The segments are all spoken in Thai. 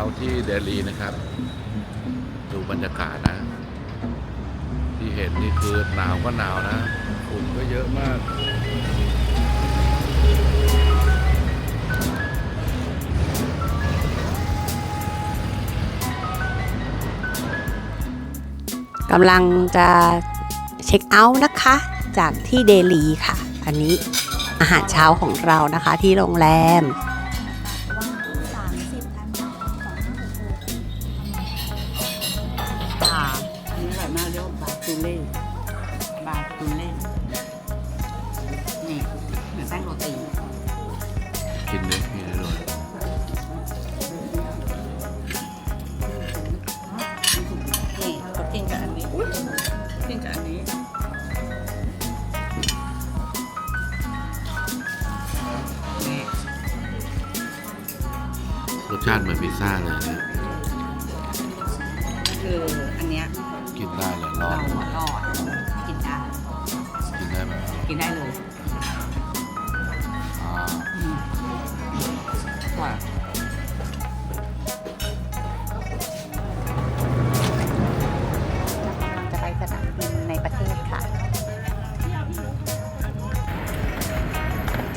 าที่เดลีนะครับ ดูบรรยากาศนะ ที่เห็นนี่คือหนาวก็หนาวนะฝุ่นก็เยอะมากกำลังจะเช็คเอาท์นะคะ จากที่เดลีค่ะ อันนี้อาหารเช้าของเรานะคะที่โรงแรม อันนี้อร่อยมากเรียกว่าบาตูเล่ บาตูเล่ นี่เหมือนแป้งโรตีกินเลยกินเลยนี่เขากินกับอันนี้กินกับอันนี้ นี่รสชาติเหมือนพิซซ่าเลยนะ คือ กินได้เลยอ่าอืมว่าจะไปสนามบินในประเทศค่ะ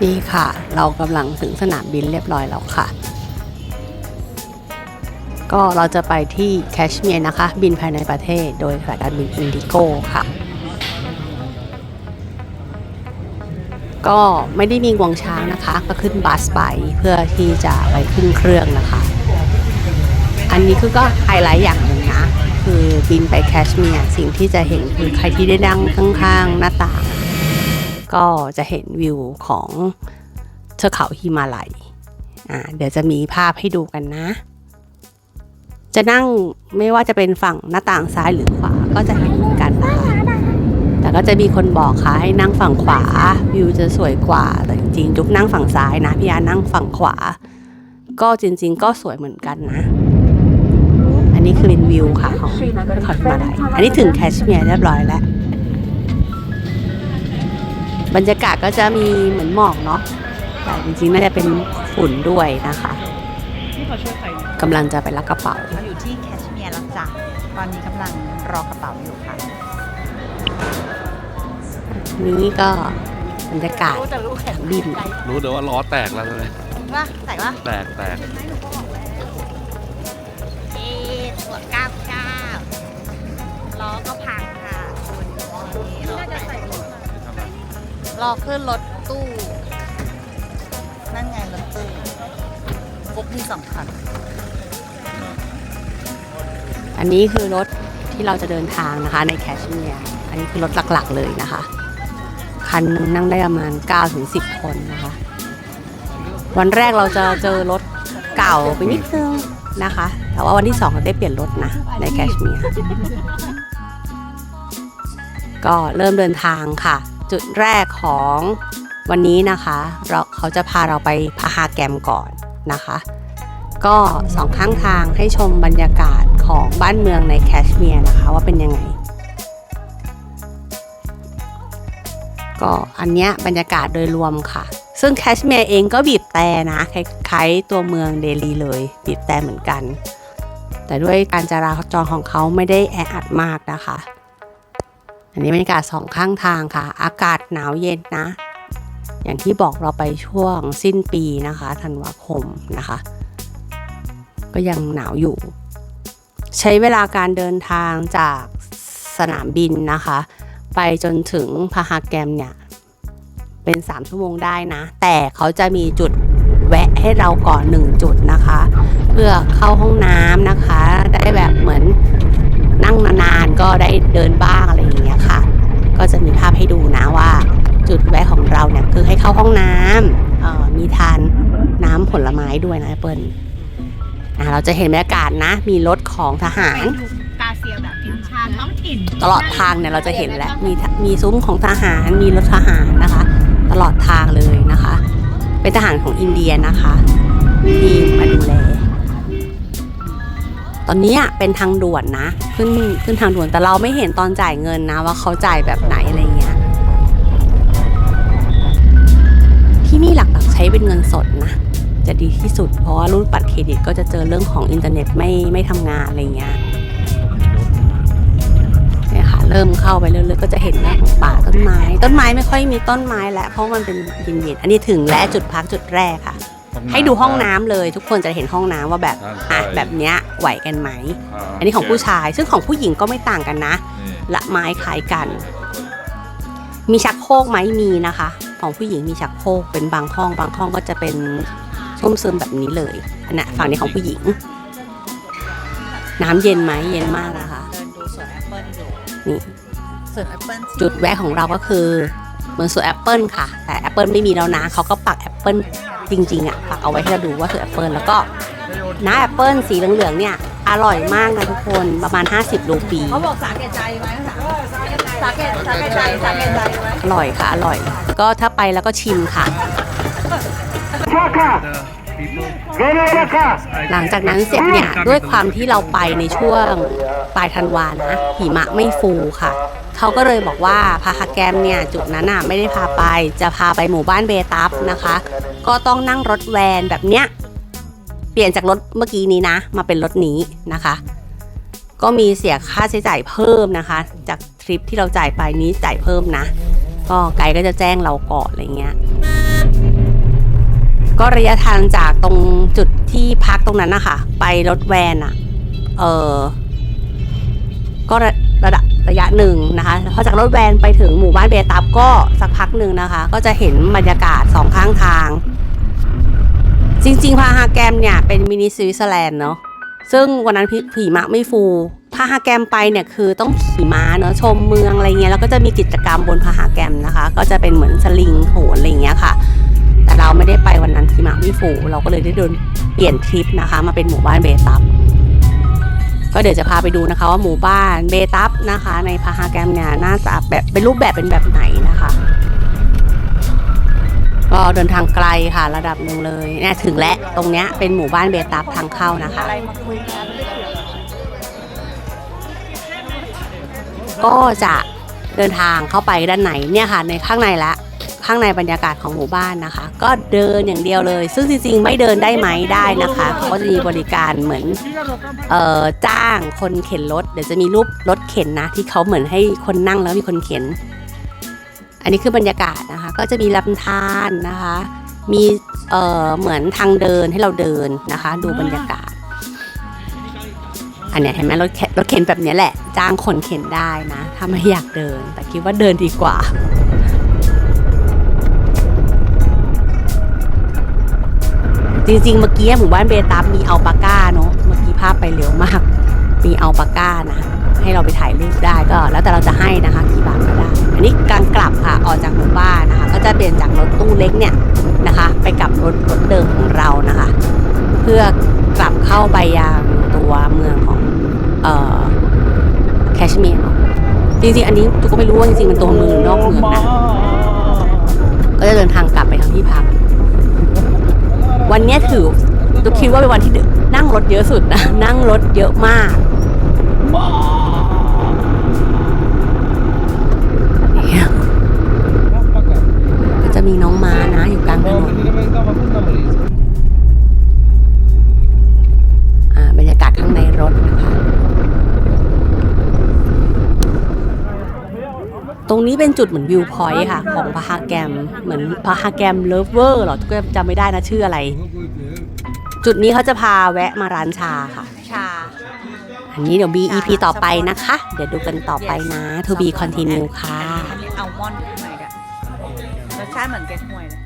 นี่ค่ะ เรากำลังถึงสนามบินเรียบร้อยแล้วค่ะ ก็เราจะไปที่แคชเมียร์นะคะ บินภายในประเทศโดยสายการบินอินดิโกค่ะ ก็ไม่ได้มีงวงช้างนะคะ ก็ขึ้นบัสไปเพื่อที่จะไปขึ้นเครื่องนะคะ อันนี้คือก็ไฮไลท์อย่างหนึ่งนะ คือบินไปแคชเมียร์สิ่งที่จะเห็นคือใครที่ได้นั่งข้างๆหน้าต่าง ก็จะเห็นวิวของเทือกเขาฮิมาลัยอ่าเดี๋ยวจะมีภาพให้ดูกันนะ จะนั่งไม่ว่าจะเป็นฝั่งหน้าต่างซ้ายหรือขวาก็จะเห็นเหมือนกันนะคะ แต่ก็จะมีคนบอกค่ะให้นั่งฝั่งขวา วิวจะสวยกว่า แต่จริงๆจุ๊บนั่งฝั่งซ้ายนะพี่อานั่งฝั่งขวา ก็จริง ๆ ก็สวยเหมือนกันนะ อันนี้คือเป็นวิวค่ะของขอนมาลัยอันนี้ถึงแคชเมียร์เรียบร้อยแล้ว บรรยากาศก็จะมีเหมือนหมอกเนาะ แต่จริงๆน่าจะเป็นฝุ่นด้วยนะคะกำลังจะไปรับกระเป๋า เราอยู่ที่แคชเมียร์แล้วจ้ะตอนนี้กำลังรอกระเป๋าอยู่ค่ะ นี้ก็บรรยากาศรู้จะรู้แข็งบินรู้เดี๋ยวว่าล้อแตกแล้วเลยว่าแต่ว่าแตกแตกเอ๊ะตรวจเก้าเก้าล้อก็พังค่ะคุณรอแตกรอขึ้นรถตู้ นั่นไงรถตู้พกมีสองคันอันนี้คือรถที่เราจะเดินทางนะคะในแคชเมียร์ อันนี้คือรถหลักๆเลยนะคะ คันหนึ่งนั่งได้ประมาณ9ถึง10 คนนะคะ วันแรกเราจะเจอรถเก่าไปนิดนึงนะคะ แต่ว่าวันที่2เราได้เปลี่ยนรถนะ ในแคชเมียร์ ก็เริ่มเดินทางค่ะ จุดแรกของวันนี้นะคะเราเขาจะพาเราไปพาฮาแกมก่อนนะคะ ก็สองข้างทางให้ชมบรรยากาศของบ้านเมืองในแคชเมียร์นะคะว่าเป็นยังไง ก็อันเนี้ยบรรยากาศโดยรวมค่ะ ซึ่งแคชเมียร์เองก็บีบแต่นะคล้ายๆตัวเมืองเดลีเลย บีบแต่เหมือนกัน แต่ด้วยการจราจรของเขาไม่ได้แออัดมากนะคะ อันนี้บรรยากาศสองข้างทางค่ะ อากาศหนาวเย็นนะ อย่างที่บอกเราไปช่วงสิ้นปีนะคะธันวาคมนะคะ ก็ยังหนาวอยู่ ใช้เวลาการเดินทางจากสนามบินนะคะ ไปจนถึงพาฮาแกมเนี่ย เป็น 3 ชั่วโมงได้นะ แต่เขาจะมีจุดแวะให้เราก่อน 1 จุดนะคะ เพื่อเข้าห้องน้ำนะคะ ได้แบบเหมือนนั่งนานๆก็ได้เดินบ้างอะไรอย่างเงี้ยค่ะ ก็จะมีภาพให้ดูนะว่า จุดแวะของเราเนี่ยคือให้เข้าห้องน้ำออมีทานน้ำผลไม้ด้วยนะเปิ้ลเราจะเห็นบรรยากาศนะ มีรถของทหาร ตลอดทางเนี่ยเราจะเห็นแหละมีมีซุ้มของทหารมีรถทหารนะคะ ตลอดทางเลยนะคะ เป็นทหารของอินเดียนะคะที่มาดูแลตอนนี้เป็นทางด่วนนะขึ้นขึ้นทางด่วนแต่เราไม่เห็นตอนจ่ายเงินนะ ว่าเขาจ่ายแบบไหนอะไรเงี้ยที่นี่หลักๆใช้เป็นเงินสดนะจะดีที่สุดเพราะว่ารุ่นบัตรเครดิตก็จะเจอเรื่องของอินเทอร์เน็ตไม่ไม่ทำงานอะไรเงี้ย เนี่ยค่ะเริ่มเข้าไปเรื่อยๆก็จะเห็นแม่ของป่าต้นไม้ ต้นไม้ไม่ค่อยมีต้นไม้แล้วเพราะมันเป็นเย็นๆอันนี้ถึงและจุดพักจุดแรกค่ะ ให้ดูห้องน้ำเลยทุกคนจะเห็นห้องน้ำว่าแบบอะแบบเนี้ยไหวกันไหม อันนี้ของผู้ชาย ซึ่งของผู้หญิงก็ไม่ต่างกันนะ ละไม้คล้ายกัน มีชักโครกไหมมีนะคะ ของผู้หญิงมีชักโครกเป็นบางห้อง บางห้องก็จะเป็นส้มซึมแบบนี้เลยอันน่ะฝั่งนี้ของผู้หญิง น้ำเย็นไหมเย็นมากนะคะ นี่สวนแอปเปิลจุดแวะของเราก็คือเหมือนสวนแอปเปิลค่ะ แต่แอปเปิลไม่มีแล้วนะเขาก็ปักแอปเปิลจริงๆอะปักเอาไว้ให้เราดูว่าคือแอปเปิลแล้วก็น้าแอปเปิลสีเหลืองๆเนี่ยอร่อยมากนะทุกคนประมาณ 50รูปีเขาบอกสาเกตใจไหมสาเกตสาเกตใจสาเกตใจไหมอร่อยค่ะ อร่อย ก็ถ้าไปแล้วก็ชิมค่ะ หลังจากนั้นเสร็จเนี่ยด้วยความที่เราไปในช่วงปลายธันวานะหิมะไม่ฟูค่ะ เขาก็เลยบอกว่าพาคาแกมเนี่ยจุดนั้นอะไม่ได้พาไปจะพาไปหมู่บ้านเบตัฟนะคะ ก็ต้องนั่งรถแวนแบบเนี้ยเปลี่ยนจากรถเมื่อกี้นี้นะ มาเป็นรถนี้นะคะ ก็มีเสียค่าใช้จ่ายเพิ่มนะคะ จากทริปที่เราจ่ายไปนี้จ่ายเพิ่มนะ ก็ไกด์ก็จะแจ้งเราก่อนอะไรเงี้ย ก็ระยะทางจากตรงจุดที่พักตรงนั้นนะคะไปรถแวนอะเออก็ระระดับระยะหนึ่งนะคะพอจากรถแวนไปถึงหมู่บ้านเบตับก็สักพักหนึ่งนะคะ ก็จะเห็นบรรยากาศสองข้างทาง จริง ๆ พาฮาแกมเนี่ยเป็นมินิสวิตเซอร์แลนด์เนาะซึ่งวันนั้นผีมะไม่ฟูพาฮาแกมไปเนี่ยคือต้องขี่ม้าเนาะชมเมืองอะไรเงี้ยแล้วก็จะมีกิจกรรมบนพาฮาแกมนะคะ ก็จะเป็นเหมือนสลิงโหนอะไรเงี้ย ฟูเราก็เลยได้เดินเปลี่ยนทริปนะคะ มาเป็นหมู่บ้านเบตับก็เดี๋ยวจะพาไปดูนะคะว่าหมู่บ้านเบตับนะคะ ในพาฮาแกมเนี่ยหน้าตาแบบเป็นรูปแบบเป็นแบบไหนนะคะก็เดินทางไกลค่ะระดับหนึ่งเลยเนี่ยถึงแล้วตรงเนี้ยเป็นหมู่บ้านเบตับทางเข้านะคะก็จะเดินทางเข้าไปด้านในเนี่ยค่ะในข้างในละ ข้างในบรรยากาศของหมู่บ้านนะคะ ก็เดินอย่างเดียวเลย ซึ่งจริงๆ ไม่เดินได้ไหมได้นะคะเขาก็จะมีบริการเหมือนเอ่อจ้างคนเข็นรถเดี๋ยวจะมีรูปรถเข็นนะที่เขาเหมือนให้คนนั่งแล้วมีคนเข็น อันนี้คือบรรยากาศนะคะ ก็จะมีลำธารนะคะ มีเอ่อเหมือนทางเดินให้เราเดินนะคะ ดูบรรยากาศอันเนี้ยเห็นไหมรถเข็นรถเข็นแบบนี้แหละ จ้างคนเข็นได้นะ ถ้าไม่อยากเดิน แต่คิดว่าเดินดีกว่า จริง ๆ เมื่อกี้หมู่บ้านเบตับมีอัลปาก้าเนาะเมื่อกี้ภาพไปเร็วมาก มีอัลปาก้านะให้เราไปถ่ายรูปได้ก็ แล้วแต่เราจะให้นะคะกี่บาทก็ได้ อันนี้การกลับค่ะออกจากหมู่บ้านนะคะ ก็จะเปลี่ยนจากรถตู้เล็กเนี่ยนะคะ ไปกับรถรถเดิมของเรานะคะ เพื่อกลับเข้าไปยังตัวเมืองของเอ่อแคชเมียร์เนาะจริงๆ อันนี้ทุกก็ไม่รู้ว่าจริงๆ มันตัวเมืองนอกเมืองนะ ก็จะเดินทางกลับไปทางที่พัก วันนี้ถือตุกคิดว่าเป็นวันที่นั่งรถเยอะสุดนะ นั่งรถเยอะมากจะมีน้องม้านะ อยู่กลางถนน อ่าบรรยากาศข้างในรถนะคะ ตรง นี้เป็นจุดเหมือนวิวพอยต์ค่ะ ของพาฮาแกม เหมือนพาฮาแกมเลิฟเวอร์หรอก็จำไม่ได้นะชื่ออะไร จุดนี้เขาจะพาแวะมาร้านชาค่ะ ชา อันนี้เดี๋ยว B EP ต่อไปนะคะ เดี๋ยวดูกันต่อไปนะ To be continue ค่ะอัลมอนด์อยู่ข้างในด้วยรสชาติเหมือนเก๊กฮวยเลย